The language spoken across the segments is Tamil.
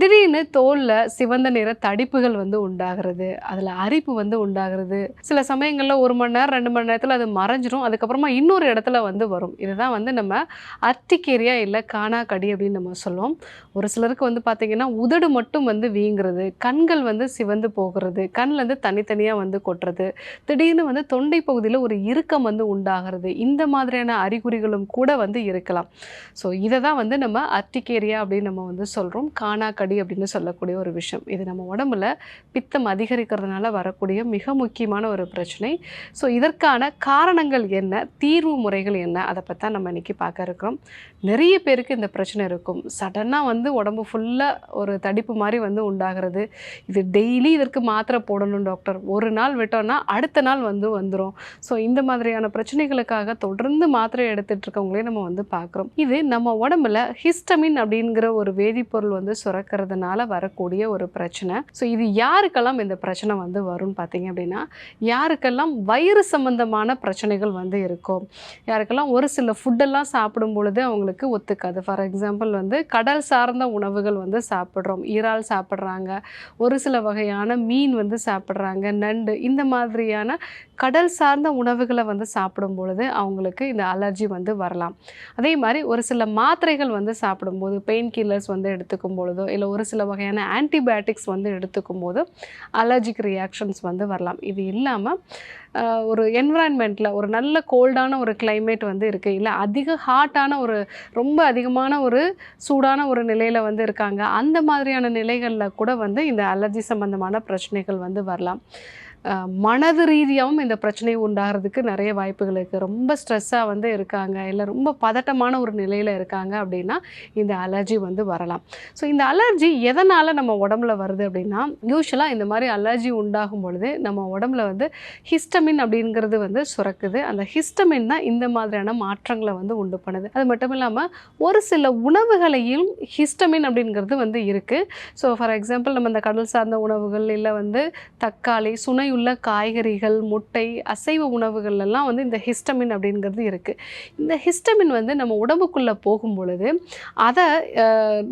திடீர்னு தோலில் சிவந்த நிற தடிப்புகள் வந்து உண்டாகிறது. அதில் அரிப்பு வந்து உண்டாகிறது. சில சமயங்களில் ஒரு மணி நேரம் ரெண்டு மணி நேரத்தில் அது மறைஞ்சிரும். அதுக்கப்புறமா இன்னொரு இடத்துல வந்து வரும். இதுதான் வந்து நம்ம அர்டிகேரியா இல்லை காணாக்கடி அப்படின்னு நம்ம சொல்லுவோம். ஒரு சிலருக்கு வந்து பார்த்திங்கன்னா உதடு மட்டும் வந்து வீங்கிறது கண்கள் வந்து சிவந்து போகிறது கண்ணில் தனித்தனியாக வந்து கொட்டுறது திடீர்னு வந்து தொண்டை பகுதியில் ஒரு இறுக்கம் வந்து உண்டாகிறது. இந்த மாதிரியான அறிகுறிகளும் கூட வந்து இருக்கலாம். ஸோ இதை தான் வந்து நம்ம அர்த்திக்கேரியா அப்படின்னு நம்ம வந்து சொல்கிறோம் கடி அப்படின்னு சொல்லக்கூடிய ஒரு விஷயம். இது நம்ம உடம்புல பித்தம் அதிகரிக்கிறதுனால வரக்கூடிய மிக முக்கியமான ஒரு பிரச்சனை. ஸோ இதற்கான காரணங்கள் என்ன? தீர்வு முறைகள் என்ன? அதை பற்றி தான் நம்ம இன்றைக்கி பார்க்க இருக்கிறோம். நிறைய பேருக்கு இந்த பிரச்சனை இருக்கும். சடனாக வந்து உடம்பு ஃபுல்லாக ஒரு தடிப்பு மாதிரி வந்து உண்டாகிறது. இது டெய்லி இதற்கு மாத்திரை போடணும் டாக்டர் ஒரு நாள் விட்டோம்னா அடுத்த நாள் வந்து வந்துடும் ஸோ இந்த மாதிரியான பிரச்சனைகளுக்காக தொடர்ந்து மாத்திரை எடுத்துகிட்டு இருக்கவங்களே நம்ம வந்து பார்க்குறோம். இது நம்ம உடம்புல ஹிஸ்டமின் அப்படிங்கிற ஒரு வேதிப்பொருள் வந்து சுரக்க இருக்கிறதுனால வரக்கூடிய ஒரு பிரச்சனை. ஸோ இது யாருக்கெல்லாம் இந்த பிரச்சனை வந்து வரும்னு பார்த்தீங்க அப்படின்னா யாருக்கெல்லாம் வயிறு சம்பந்தமான பிரச்சனைகள் வந்து இருக்கும். யாருக்கெல்லாம் ஒரு சில ஃபுட்டெல்லாம் சாப்பிடும் பொழுது அவங்களுக்கு ஒத்துக்காது. ஃபார் எக்ஸாம்பிள் வந்து கடல் சார்ந்த உணவுகள் வந்து சாப்பிட்றோம். ஈரால் சாப்பிட்றாங்க. ஒரு சில வகையான மீன் வந்து சாப்பிட்றாங்க. நண்டு இந்த மாதிரியான கடல் சார்ந்த உணவுகளை வந்து சாப்பிடும் பொழுது அவங்களுக்கு இந்த அலர்ஜி வந்து வரலாம். அதே மாதிரி ஒரு சில மாத்திரைகள் வந்து சாப்பிடும்போது பெயின் கில்லர்ஸ் வந்து எடுத்துக்கும் பொழுதோ இல்லை ஒரு சில வகையான ஆன்டிபயோட்டிக்ஸ் வந்து எடுத்துக்கும் போது அலர்ஜிக் ரியாக்ஷன்ஸ் வந்து வரலாம். இது இல்லாமல் ஒரு என்விரான்மெண்ட்டில் ஒரு நல்ல கோல்டான ஒரு கிளைமேட் வந்து இருக்குது இல்லை அதிக ஹாட்டான ஒரு ரொம்ப அதிகமான ஒரு சூடான ஒரு நிலையில் வந்து இருக்காங்க. அந்த மாதிரியான நிலைகளில் கூட வந்து இந்த அலர்ஜி சம்பந்தமான பிரச்சனைகள் வந்து வரலாம். மனது ரீதியாகவும் இந்த பிரச்சனை உண்டாகிறதுக்கு நிறைய வாய்ப்புகள் இருக்குது ரொம்ப ஸ்ட்ரெஸ்ஸாக வந்து இருக்காங்க. இல்லை ரொம்ப பதட்டமான ஒரு நிலையில் இருக்காங்க அப்படின்னா இந்த அலர்ஜி வந்து வரலாம். ஸோ இந்த அலர்ஜி எதனால் நம்ம உடம்புல வருது அப்படின்னா யூஸ்வலாக இந்த மாதிரி அலர்ஜி உண்டாகும் பொழுது நம்ம உடம்புல வந்து ஹிஸ்டமின் அப்படிங்கிறது வந்து சுரக்குது. அந்த ஹிஸ்டமின் தான் இந்த மாதிரியான மாற்றங்களை வந்து உண்டு பண்ணுது. அது மட்டும் இல்லாமல் ஒரு சில உணவுகளையும் ஹிஸ்டமின் அப்படிங்கிறது வந்து இருக்குது ஸோ ஃபார் எக்ஸாம்பிள் நம்ம இந்த கடல் சார்ந்த உணவுகள் இல்லை வந்து தக்காளி சுனை உள்ள காய்கறிகள் முட்டை அசைவ உணவுகள் எல்லாம் வந்து இந்த ஹிஸ்டமின் அப்படிங்கிறது இருக்குது இந்த ஹிஸ்டமின் வந்து நம்ம உடம்புக்குள்ளே போகும் பொழுது அதை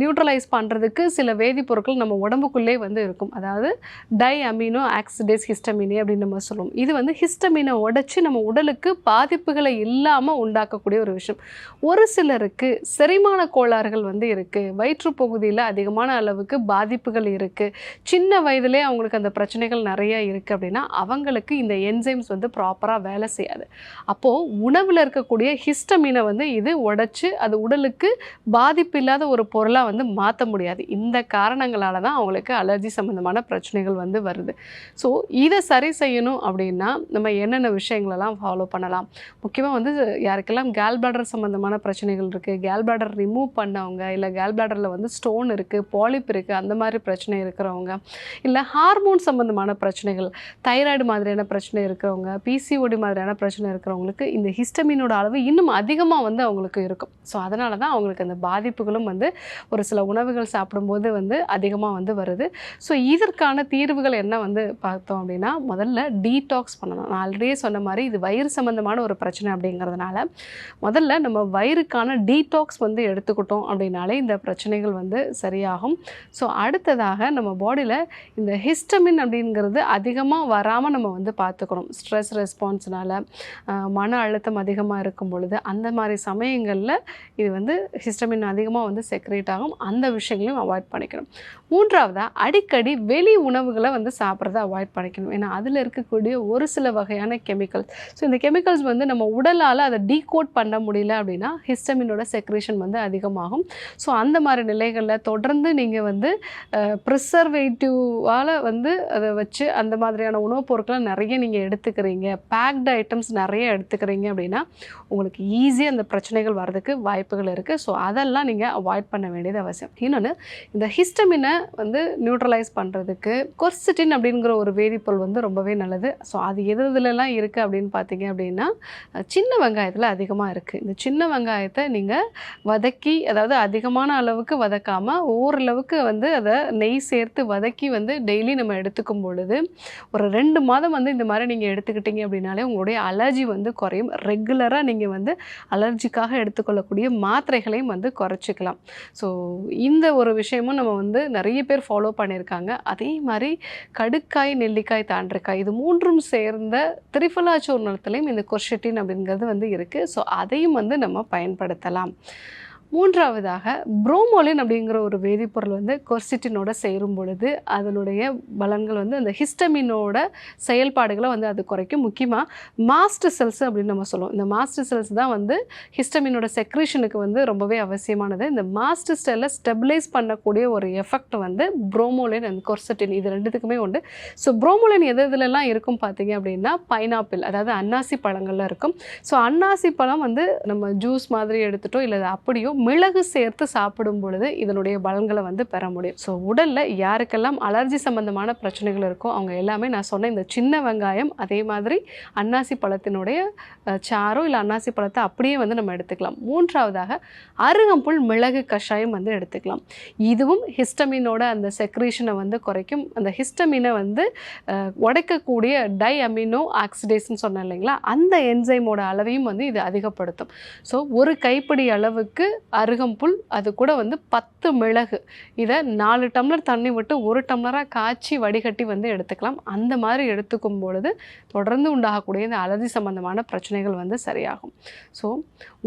நியூட்ரலைஸ் பண்ணுறதுக்கு சில வேதிப்பொருட்கள் நம்ம உடம்புக்குள்ளே வந்து இருக்கும். அதாவது டை அமினோ ஆக்சிடேஸ் ஹிஸ்டமினி அப்படின்னு நம்ம சொல்லுவோம் இது வந்து ஹிஸ்டமினை உடைச்சி நம்ம உடலுக்கு பாதிப்புகளை இல்லாமல் உண்டாக்கக்கூடிய ஒரு விஷயம். ஒரு சிலருக்கு செரிமான கோளாறுகள் வந்து இருக்குது வயிற்று பகுதியில் அதிகமான அளவுக்கு பாதிப்புகள் இருக்குது சின்ன வயதிலே அவங்களுக்கு அந்த பிரச்சனைகள் நிறைய இருக்குது அப்படின்னு அவங்களுக்கு இந்த என்சைம்ஸ் வந்து ப்ராப்பராக வேலை செய்யாது. அப்போது உணவில் இருக்கக்கூடிய ஹிஸ்டமினை வந்து இது உடைச்சி அது உடலுக்கு பாதிப்பு இல்லாத ஒரு பொருளாக வந்து மாற்ற முடியாது. இந்த காரணங்களால தான் அவங்களுக்கு அலர்ஜி சம்மந்தமான பிரச்சனைகள் வந்து வருது. ஸோ இதை சரி செய்யணும் அப்படின்னா நம்ம என்னென்ன விஷயங்களெல்லாம் ஃபாலோ பண்ணலாம்? முக்கியமாக வந்து யாருக்கெல்லாம் கேல் பிளாடர் சம்மந்தமான பிரச்சனைகள் இருக்குது கேல் பிளாடர் ரிமூவ் பண்ணவங்க இல்லை கேல் பிளாடரில் வந்து ஸ்டோன் இருக்குது பாலிப் இருக்குது அந்த மாதிரி பிரச்சனை இருக்கிறவங்க இல்லை ஹார்மோன் சம்மந்தமான பிரச்சனைகள் தைராய்டு மாதிரியான பிரச்சனை இருக்கிறவங்க பிசிஓடி மாதிரியான பிரச்சனை இருக்கிறவங்களுக்கு இந்த ஹிஸ்டமினோட அளவு இன்னும் அதிகமாக வந்து அவங்களுக்கு இருக்கும். ஸோ அதனால தான் அவங்களுக்கு அந்த பாதிப்புகளும் வந்து ஒரு சில உணவுகள் சாப்பிடும்போது வந்து அதிகமாக வந்து வருது. ஸோ இதற்கான தீர்வுகள் என்ன வந்து பார்த்தோம் அப்படின்னா முதல்ல டீடாக்ஸ் பண்ணணும். நான் ஆல்ரெடியே சொன்ன மாதிரி இது வயிறு சம்மந்தமான ஒரு பிரச்சனை அப்படிங்கிறதுனால முதல்ல நம்ம வயிறுக்கான டீடாக்ஸ் வந்து எடுத்துக்கிட்டோம் அப்படின்னாலே இந்த பிரச்சனைகள் வந்து சரியாகும். ஸோ அடுத்ததாக நம்ம பாடியில் இந்த ஹிஸ்டமின் அப்படிங்கிறது அதிகமாக வராமல் நம்ம வந்து பார்த்துக்கணும் ஸ்ட்ரெஸ் ரெஸ்பான்ஸ்னால் மன அழுத்தம் அதிகமாக இருக்கும் பொழுது அந்த மாதிரி சமயங்களில் இது வந்து ஹிஸ்டமின் அதிகமாக வந்து செக்ரேட் ஆகும். அந்த விஷயங்களையும் அவாய்ட் பண்ணிக்கணும். மூன்றாவதாக அடிக்கடி வெளி உணவுகளை வந்து சாப்பிட்றத அவாய்ட் பண்ணிக்கணும். ஏன்னா அதில் இருக்கக்கூடிய ஒரு சில வகையான கெமிக்கல்ஸ் ஸோ இந்த கெமிக்கல்ஸ் வந்து நம்ம உடலால் அதை டீகோட் பண்ண முடியல அப்படின்னா ஹிஸ்டமினோட செக்ரேஷன் வந்து அதிகமாகும். ஸோ அந்த மாதிரி நிலைகளில் தொடர்ந்து நீங்கள் வந்து ப்ரிசர்வேட்டிவால் வந்து அதை வச்சு அந்த மாதிரியான உணவுப் பொருட்களை நிறைய நீங்கள் எடுத்துக்கிறீங்க. பேக்டு ஐட்டம்ஸ் நிறைய எடுத்துக்கிறீங்க அப்படின்னா உங்களுக்கு ஈஸியாக அந்த பிரச்சனைகள் வர்றதுக்கு வாய்ப்புகள் இருக்குது ஸோ அதெல்லாம் நீங்கள் அவாய்ட் பண்ண வேண்டியது அவசியம். இன்னொன்று இந்த ஹிஸ்டமினை வந்து நியூட்ரலைஸ் பண்ணுறதுக்கு கொர்சிட்டின் அப்படிங்கிற ஒரு வேதிப்பொருள் வந்து ரொம்பவே நல்லது. ஸோ அது எது எதுலலாம் இருக்குது அப்படின்னு பார்த்தீங்க அப்படின்னா சின்ன வெங்காயத்தில் அதிகமாக இருக்குது இந்த சின்ன வெங்காயத்தை நீங்கள் வதக்கி அதாவது அதிகமான அளவுக்கு வதக்காமல் ஓரளவுக்கு வந்து அதை நெய் சேர்த்து வதக்கி வந்து டெய்லி நம்ம எடுத்துக்கும் பொழுது ஒரு ரெண்டு மாதம் வந்து இந்த மாதிரி நீங்கள் எடுத்துக்கிட்டீங்க அப்படின்னாலே உங்களுடைய அலர்ஜி வந்து குறையும். ரெகுலராக நீங்கள் வந்து அலர்ஜிக்காக எடுத்துக்கொள்ளக்கூடிய மாத்திரைகளையும் வந்து குறைச்சிக்கலாம். ஸோ இந்த ஒரு விஷயமும் நம்ம வந்து நிறைய நிறைய பேர் ஃபாலோ பண்ணியிருக்காங்க. அதே மாதிரி கடுக்காய் நெல்லிக்காய் தாண்டிக்காய் இது மூன்றும் சேர்ந்த திரிஃபலா சூர்ணத்துலேயும் இந்த கொர்ஷெட்டின் அப்படிங்கிறது வந்து இருக்குது ஸோ அதையும் வந்து நம்ம பயன்படுத்தலாம். மூன்றாவதாக புரோமோலின் அப்படிங்கிற ஒரு வேதிப்பொருள் வந்து கொர்சிட்டினோட சேரும் பொழுது அதனுடைய பலன்கள் வந்து அந்த ஹிஸ்டமினோட செயல்பாடுகளை வந்து அது குறைக்கும். முக்கியமாக மாஸ்டர் செல்ஸ் அப்படின்னு நம்ம சொல்லுவோம். இந்த மாஸ்டர் செல்ஸ் தான் வந்து ஹிஸ்டமினோட செக்ரேஷனுக்கு வந்து ரொம்பவே அவசியமானது. இந்த மாஸ்டர் செல்லை ஸ்டெபிலைஸ் பண்ணக்கூடிய ஒரு எஃபெக்ட் வந்து புரோமோலின் அண்ட் கொர்சட்டின் இது ரெண்டுத்துக்குமே உண்டு. ஸோ புரோமோலின் எது இதுலலாம் இருக்கும் பார்த்தீங்க அப்படின்னா பைனாப்பிள் அதாவது அன்னாசி பழங்கள்லாம் இருக்கும். ஸோ அன்னாசி பழம் வந்து நம்ம ஜூஸ் மாதிரி எடுத்துட்டோ இல்லை அப்படியோ மிளகு சேர்த்து சாப்பிடும் பொழுது இதனுடைய பலன்களை வந்து பெற முடியும். ஸோ உடலில் யாருக்கெல்லாம் அலர்ஜி சம்பந்தமான பிரச்சனைகள் இருக்கோ அவங்க எல்லாமே நான் சொன்ன இந்த சின்ன வெங்காயம் அதே மாதிரி அன்னாசி பழத்தினுடைய சாரோ சாறோ இல்லை அன்னாசி பழத்தை அப்படியே வந்து நம்ம எடுத்துக்கலாம். மூன்றாவதாக அருகம்புல் மிளகு கஷாயம் வந்து எடுத்துக்கலாம். இதுவும் ஹிஸ்டமினோட அந்த செக்ரீஷனை வந்து குறைக்கும். அந்த ஹிஸ்டமினை வந்து உடைக்கக்கூடிய டை அமினோ ஆக்சிடேஸ்ன்னு சொன்னேன் இல்லைங்களா? அந்த என்சைமோட அளவையும் வந்து இது அதிகப்படுத்தும். ஸோ ஒரு கைப்பிடி அளவுக்கு அருகம்புல் அது கூட வந்து பத்து மிளகு. இதை நாலு டம்ளர் தண்ணி விட்டு ஒரு டம்ளராக காய்ச்சி வடிகட்டி வந்து எடுத்துக்கலாம். அந்த மாதிரி எடுத்துக்கும் பொழுது தொடர்ந்து உண்டாகக்கூடிய இந்த அலர்ஜி சம்பந்தமான பிரச்சனைகள் வந்து சரியாகும். ஸோ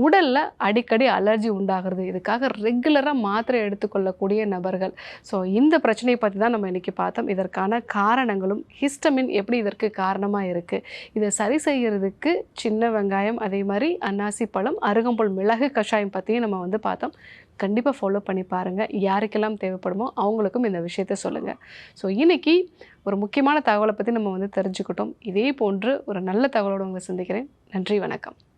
உடலில் அடிக்கடி அலர்ஜி உண்டாகிறது. இதுக்காக ரெகுலராக மாத்திரை எடுத்துக்கொள்ளக்கூடிய நபர்கள். ஸோ இந்த பிரச்சனையை பற்றி தான் நம்ம இன்றைக்கி பார்த்தோம். இதற்கான காரணங்களும் ஹிஸ்டமின் எப்படி இதற்கு காரணமாக இருக்குது இதை சரி செய்கிறதுக்கு சின்ன வெங்காயம் அதே மாதிரி அன்னாசி பழம் அருகம்புல் மிளகு கஷாயம் பற்றியும் நம்ம வந்து பார்த்தோம் கண்டிப்பாக ஃபாலோ பண்ணி பாருங்கள் யாருக்கெல்லாம் தேவைப்படுமோ அவங்களுக்கும் இந்த விஷயத்த சொல்லுங்கள் ஸோ இன்னைக்கு ஒரு முக்கியமான தகவலை பற்றி நம்ம வந்து தெரிஞ்சுக்கிட்டோம். இதே போன்று ஒரு நல்ல தகவலோடு உங்களை சந்திக்கிறேன். நன்றி வணக்கம்.